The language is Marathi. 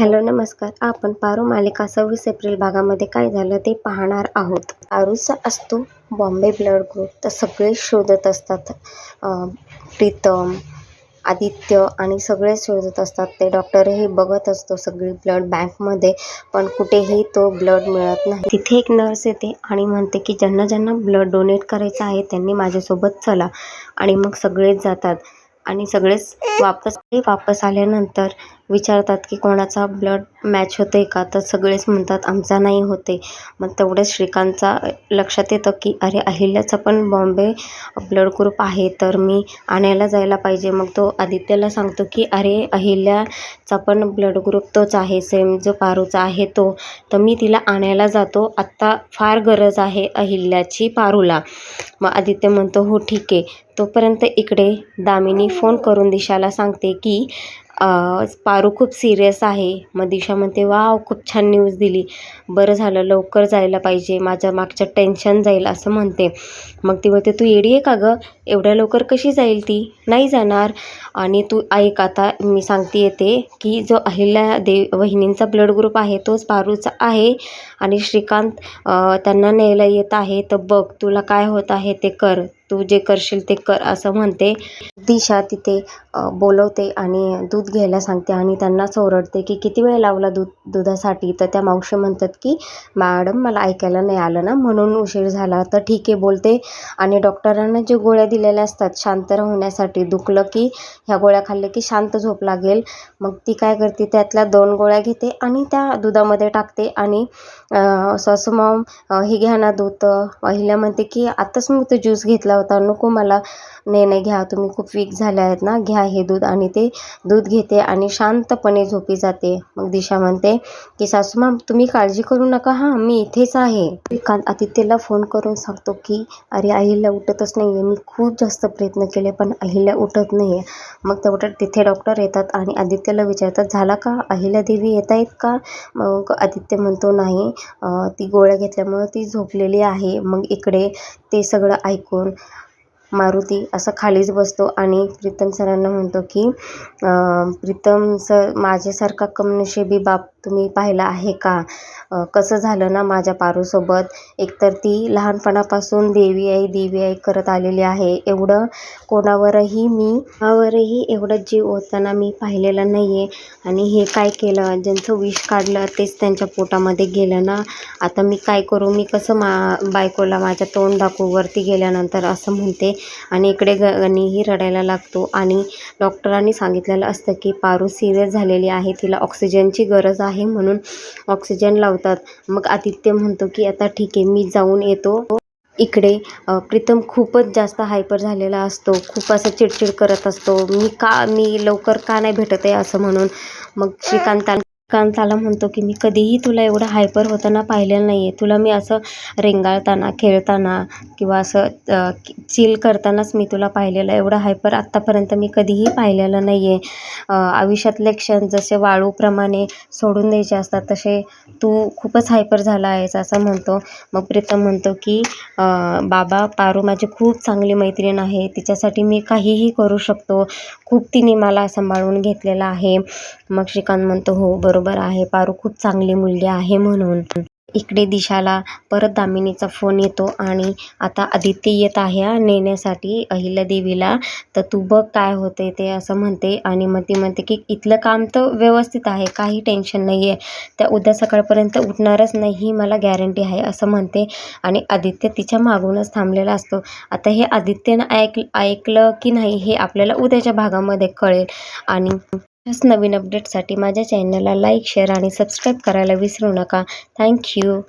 हॅलो नमस्कार. आपण पारू मालिका सव्वीस एप्रिल भागामध्ये काय झालं ते पाहणार आहोत. पारूचा असतो बॉम्बे ब्लड ग्रुप. तर सगळे शोधत असतात प्रीतम आदित्य आणि सगळे शोधत असतात. ते डॉक्टरही बघत असतो सगळी ब्लड बँकमध्ये पण कुठेही तो ब्लड मिळत नाही. तिथे एक नर्स येते आणि म्हणते की ज्यांना ज्यांना ब्लड डोनेट करायचं आहे त्यांनी माझ्यासोबत चला. आणि मग सगळेच जातात आणि सगळेच वापस ते वापस आल्यानंतर विचारतात की कोणाचा ब्लड मॅच होतं आहे का? तर सगळेच म्हणतात आमचा नाही होते मग तेवढ्याच श्रीकांतचा लक्षात येतं की अरे अहिल्याचा पण बॉम्बे ब्लड ग्रुप आहे तर मी आणायला जायला पाहिजे. मग तो आदित्यला सांगतो की अरे अहिल्याचा पण ब्लड ग्रुप तोच आहे सेम जो पारूचा आहे तो. तर मी तिला आणायला जातो. आत्ता फार गरज आहे अहिल्याची पारूला. मग आदित्य म्हणतो हो ठीक आहे. तोपर्यंत इकडे दामिनी फोन करून दिशाला सांगते की पारू खूप सिरियस आहे. मग दिशा म्हणते वाव खूप छान न्यूज दिली. बरं झालं लवकर जायला पाहिजे. माझ्या मागचं टेन्शन जाईल असं म्हणते. मग ती म्हणते तू येडी आहे का गं? एवढ्या लवकर कशी जाईल ती? नाही जाणार. आणि तू ऐक आता मी सांगते येते की जो अहिल्या देव वहिनींचा ब्लड ग्रुप आहे तोच पारूचा आहे. आणि श्रीकांत त्यांना न्यायला येत आहे. तर बघ तुला काय होत आहे ते कर. तू जे करशील ते कर असं म्हणते. दिशा तिथे बोलवते आणि दूध घ्यायला सांगते आणि त्यांना ओरडते की किती वेळ लावला दूध दुधासाठी? तर त्या मावशी म्हणतात की मॅडम मला ऐकायला नाही आलं ना म्हणून उशीर झाला. तर ठीक आहे बोलते. आणि डॉक्टरांना जे गोळ्या दिलेल्या असतात शांत राहण्यासाठी दुखलं की ह्या गोळ्या खाल्ल्या की शांत झोप लागेल. मग ती काय करते त्यातल्या दोन गोळ्या घेते आणि त्या दुधामध्ये टाकते आणि अ, मॉम हे घ्या ना दूध. तर म्हणते की आत्ताच मी तो ज्यूस घेतला होता. नको मला नाही नाही घ्या तुम्ही खूप वीक झाले आहेत ना. घ्या हे दूध आणि ते दूध घेते आणि शांतपणे झोपी जाते. मग दिशा म्हणते की सासूमा तुम्ही काळजी करू नका. हां मी इथेच आहे. श्रीकांत आदित्यला फोन करून सांगतो की अरे अहिल्या उठतच नाही आहे मी खूप जास्त प्रयत्न केले पण अहिल्या उठत नाही आहे मग तेवढ्यात तिथे डॉक्टर येतात आणि आदित्यला विचारतात झाला का? अहिल्या देवी येत आहेत का? मग आदित्य म्हणतो नाही. ती गोळ्या घेतल्यामुळं ती झोपलेली आहे. मग इकडे ते सगळं ऐकून मारुती असं खालीच बसतो आणि प्रीतम सरांना म्हणतो की प्रीतम सर माझ्यासारखा कमनशिबी बाप तुम्ही पाहिला आहे का? कसं झालं ना माझ्या पारूसोबत? एकतर ती लहानपणापासून देवी आई देवी आई करत आलेली आहे. एवढं कोणावरही मी कोणावरही एवढं जीव होताना मी पाहिलेलं नाही आहे आणि हे काय केलं? ज्यांचं विष काढलं तेच त्यांच्या पोटामध्ये गेलं ना? आता मी काय करू? मी कसं मा बायकोला माझ्या तोंड दाखवू? वरती गेल्यानंतर असं म्हणते. आणि इकडे गणीही रडायला लागतो. आणि डॉक्टरांनी सांगितलेलं असतं की पारू सिरियस झालेली आहे. तिला ऑक्सिजनची गरज आहे. म्हणून ऑक्सिजन लावतात. मग आदित्य म्हणतो की आता ठीक आहे मी जाऊन येतो. इकडे प्रीतम खूपच जास्त हायपर झालेला असतो. खूप असं चिडचिड करत असतो. मी का मी लवकर का नाही भेटत आहे? असं म्हणून मग श्रीकांता कांताला म्हणतो की मी कधीही तुला एवढं हायपर होताना पाहिलेलं नाही आहे तुला मी असं रेंगाळताना खेळताना किंवा असं चिल करतानाच मी तुला पाहिलेलं. एवढं हायपर आत्तापर्यंत मी कधीही पाहिलेलं नाही आहे आयुष्यातले क्षण जसे वाळूप्रमाणे सोडून द्यायचे असतात तसे तू खूपच हायपर झाला आहेस असं म्हणतो. मग प्रीतम म्हणतो की बाबा पारू माझी खूप चांगली मैत्रीण आहे. तिच्यासाठी मी काहीही करू शकतो. खूप तिने मला सांभाळून घेतलेलं आहे. मग श्रीकांत म्हणतो हो बरोबर. आहे. पारू खूप चांगली मुलगी आहे म्हणून. इकडे दिशाला परत दामिनीचा फोन येतो आणि आता आदित्य येत आहे नेण्यासाठी नेण्यासाठी अहिल्यादेवीला. तर तू बघ काय होते ते असं म्हणते आणि मग ती म्हणते की इथलं काम तर व्यवस्थित आहे काही टेन्शन नाही आहे त्या उद्या सकाळपर्यंत उठणारच नाही ही मला गॅरंटी आहे असं म्हणते आणि आदित्य तिच्या मागूनच थांबलेला असतो. आता हे आदित्यनं ऐक ऐकलं की नाही हे आपल्याला उद्याच्या भागामध्ये कळेल आणि अशाच नवीन अपडेटसाठी माझ्या चॅनलला लाईक शेअर आणि सबस्क्राईब करायला विसरू नका. थँक्यू